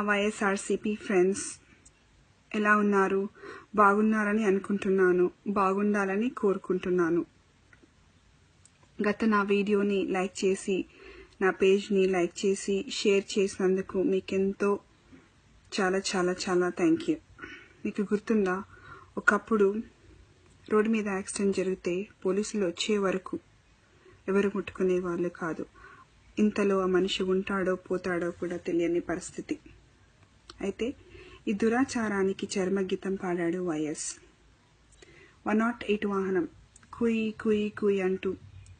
YSRCP friends ఎలా ఉన్నారు? బాగున్నారని అనుకుంటున్నాను. బాగుండాలని కోరుకుంటున్నాను. గత నా వీడియోని లైక్ చేసి నా పేజ్ని లైక్ చేసి షేర్ చేసినందుకు మీకెంతో చాలా చాలా చాలా థ్యాంక్ యూ. మీకు గుర్తుందా? ఒకప్పుడు రోడ్డు మీద యాక్సిడెంట్ జరిగితే పోలీసులు వచ్చే వరకు ఎవరు ముట్టుకునే వాళ్ళు కాదు. ఇంతలో ఆ మనిషి ఉంటాడో పోతాడో కూడా తెలియని పరిస్థితి. అయితే ఈ దురాచారానికి చర్మగీతం పాడాడు వైఎస్. వన్ నాట్ ఎయిట్ వాహనం కుయి కుయి కుయి అంటూ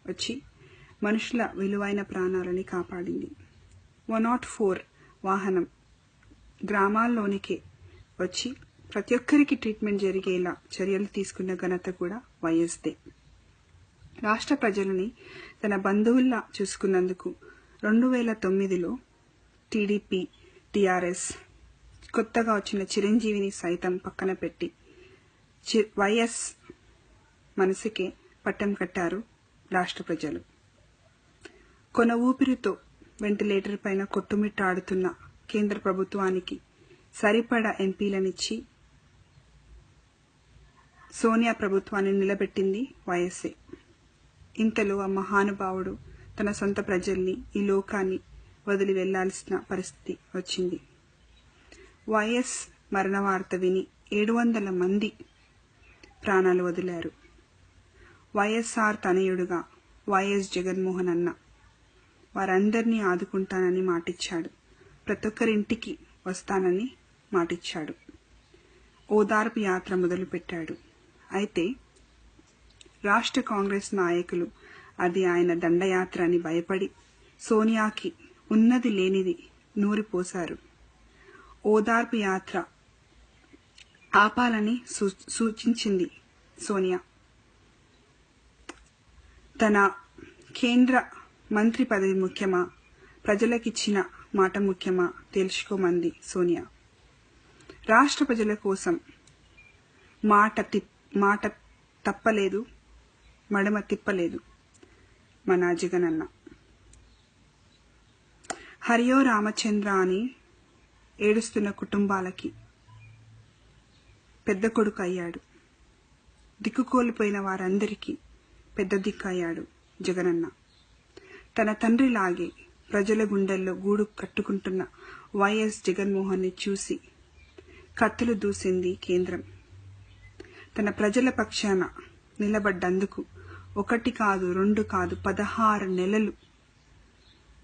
వచ్చి మనుషుల విలువైన ప్రాణాలని కాపాడింది. వన్ నాట్ ఫోర్ వాహనం గ్రామాల్లోనికే వచ్చి ప్రతి ఒక్కరికి ట్రీట్మెంట్ జరిగేలా చర్యలు తీసుకున్న ఘనత కూడా వైఎస్దే. రాష్ట్ర ప్రజలని తన బంధువుల్లా చూసుకున్నందుకు రెండు వేల తొమ్మిదిలో టీడీపీ టీఆర్ఎస్ కొత్తగా వచ్చిన చిరంజీవిని సైతం పక్కన పెట్టి చి- వైఎస్ మనసుకే పట్టం కట్టారు రాష్ట్ర ప్రజలు. కొన ఊపిరితో వెంటిలేటర్ పైన కొట్టుమిట్టాడుతున్న కేంద్ర ప్రభుత్వానికి సరిపడా ఎంపీలనిచ్చి సోనియా ప్రభుత్వాన్ని నిలబెట్టింది వైఎస్ఏ. ఇంతలో ఆ మహానుభావుడు తన సొంత ప్రజల్ని ఈ లోకాన్ని వదిలి వెళ్ళాల్సిన పరిస్థితి వచ్చింది. వైఎస్ మరణవార్త విని ఏడు వందల మంది ప్రాణాలు వదిలారు. వైఎస్ఆర్ తనయుడుగా వైఎస్ జగన్మోహన్ అన్న. వారందరినీ ఆదుకుంటానని మాటిచ్చాడు. ప్రతి ఒక్కరింటికి వస్తానని మాటిచ్చాడు. ఓదార్పు యాత్ర మొదలుపెట్టాడు. అయితే రాష్ట్ర కాంగ్రెస్ నాయకులు అది ఆయన దండయాత్ర అని భయపడి సోనియాకి ఉన్నది లేనిది నూరిపోశారు. ఓదార్పు యాత్ర ఆపాలని సూ- సూచించింది సోనియా. తన కేంద్ర మంత్రి పదవి ముఖ్యమా? ప్రజలకిచ్చిన మాట ముఖ్యమా? తెలుసుకోమంది సోనియా. రాష్ట్ర ప్రజల కోసం మాట మాట తప్పలేదు మడమ తిప్పలేదు మన జగనన్న. హరియో రామచంద్ర అని ఏడుస్తున్న కుటుంబాలకి పెద్ద కొడుకు అయ్యాడు. దిక్కు కోల్పోయిన వారందరికీ పెద్ద దిక్కు అయ్యాడు జగనన్న. తన తండ్రిలాగే ప్రజల గుండెల్లో గూడు కట్టుకుంటున్న వైఎస్ జగన్మోహన్ని చూసి కత్తులు దూసింది కేంద్రం. తన ప్రజల పక్షాన నిలబడ్డందుకు ఒకటి కాదు రెండు కాదు పదహారు నెలలు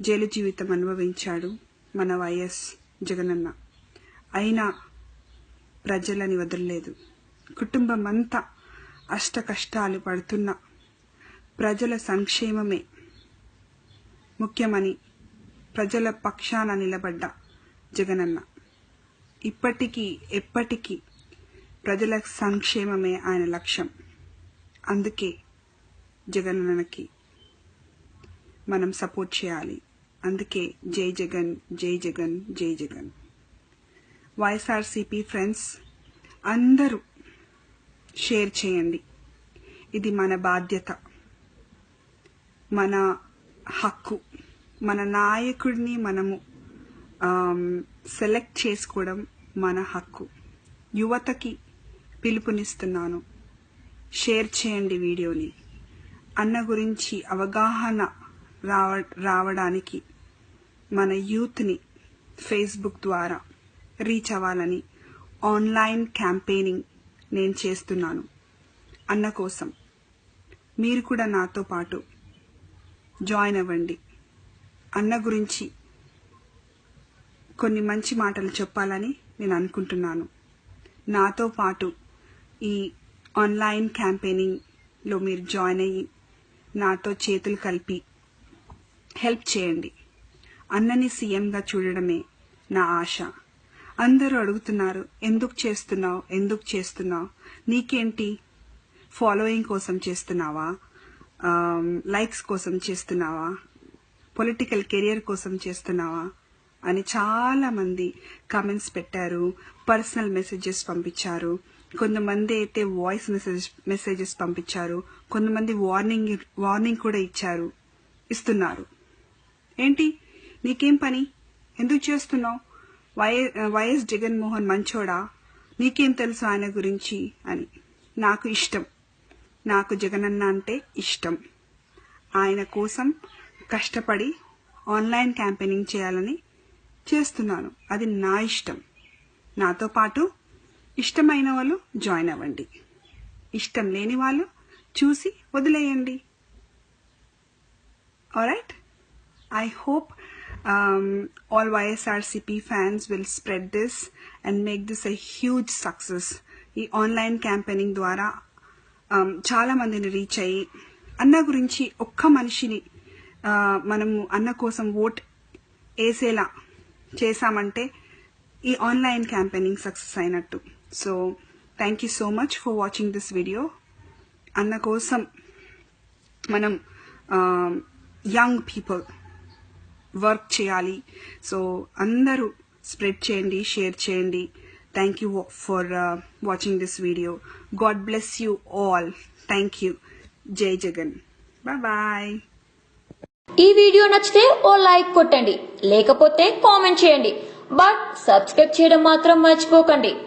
జైలు జీవితం అనుభవించాడు మన వైఎస్ జగనన్న. అయినా ప్రజలని వదలలేదు. కుటుంబం అంతా అష్ట కష్టాలు పడుతున్న ప్రజల సంక్షేమమే ముఖ్యమని ప్రజల పక్షాన నిలబడ్డ జగనన్న. ఇప్పటికీ ఎప్పటికీ ప్రజల సంక్షేమమే ఆయన లక్ష్యం. అందుకే జగనన్నకి మనం సపోర్ట్ చేయాలి. అందుకే జై జగన్ జై జగన్ జై జగన్. వైఎస్ఆర్సీపీ ఫ్రెండ్స్ అందరూ షేర్ చేయండి. ఇది మన బాధ్యత మన హక్కు మన నాయకుడిని మనము సెలెక్ట్ చేసుకోవడం మన హక్కు. యువతకి పిలుపునిస్తున్నాను. షేర్ చేయండి వీడియోని. అన్న గురించి అవగాహన రావ రావడానికి మన యూత్ని ఫేస్బుక్ ద్వారా రీచ్ అవ్వాలని ఆన్లైన్ క్యాంపెయినింగ్ నేను చేస్తున్నాను అన్న కోసం. మీరు కూడా నాతో పాటు జాయిన్ అవ్వండి. అన్న గురించి కొన్ని మంచి మాటలు చెప్పాలని నేను అనుకుంటున్నాను. నాతో పాటు ఈ ఆన్లైన్ క్యాంపెయినింగ్లో మీరు జాయిన్ అయ్యి నాతో చేతులు కలిపి హెల్ప్ చేయండి. అన్నని సీఎంగా చూడడమే నా ఆశ. అందరూ అడుగుతున్నారు ఎందుకు చేస్తున్నావు? ఎందుకు చేస్తున్నావు? నీకేంటి? ఫాలోయింగ్ కోసం చేస్తున్నావా? లైక్స్ కోసం చేస్తున్నావా? పొలిటికల్ కెరియర్ కోసం చేస్తున్నావా? అని చాలా మంది కామెంట్స్ పెట్టారు పర్సనల్ మెసేజెస్ పంపించారు కొంతమంది అయితే వాయిస్ మెసేజ్ మెసేజెస్ పంపించారు కొంతమంది వార్నింగ్ వార్నింగ్ కూడా ఇచ్చారు ఇస్తున్నారు. ఏంటి? నీకేం పని? ఎందుకు చేస్తున్నావు? వైఎస్ వైఎస్ జగన్మోహన్ మంచోడా? నీకేం తెలుసు ఆయన గురించి? అని. నాకు ఇష్టం. నాకు జగనన్న అంటే ఇష్టం. ఆయన కోసం కష్టపడి ఆన్లైన్ క్యాంపెయినింగ్ చేయాలని చేస్తున్నాను. అది నా ఇష్టం. నాతో పాటు ఇష్టమైన వాళ్ళు జాయిన్ అవ్వండి. ఇష్టం లేని వాళ్ళు చూసి వదిలేయండి. All right I hope um, all ysrcp fans will spread this and make this a huge success. ఈ ఆన్లైన్ క్యాంపెయినింగ్ ద్వారా um, చాలా మందిని రీచ్ అయ్యి అన్న గురించి ఒక్క మనిషిని మనము అన్న కోసం ఓట్ వేసేలా చేశామంటే ఈ ఆన్లైన్ క్యాంపెయినింగ్ సక్సెస్ అయినట్టు. So thank you so much for watching this video అన్న కోసం మనం యంగ్ పీపుల్ వర్క్ చేయాలి. సో అందరూ స్ప్రెడ్ చేయండి షేర్ చేయండి. Thank you for watching this video God bless you all thank you జై జగన్ బాయ్ బాయ్ ఈ వీడియో నచ్చితే ఓ లైక్ కొట్టండి. లేకపోతే కామెంట్ చేయండి. బట్ సబ్స్క్రైబ్ చేయడం మాత్రం మర్చిపోకండి.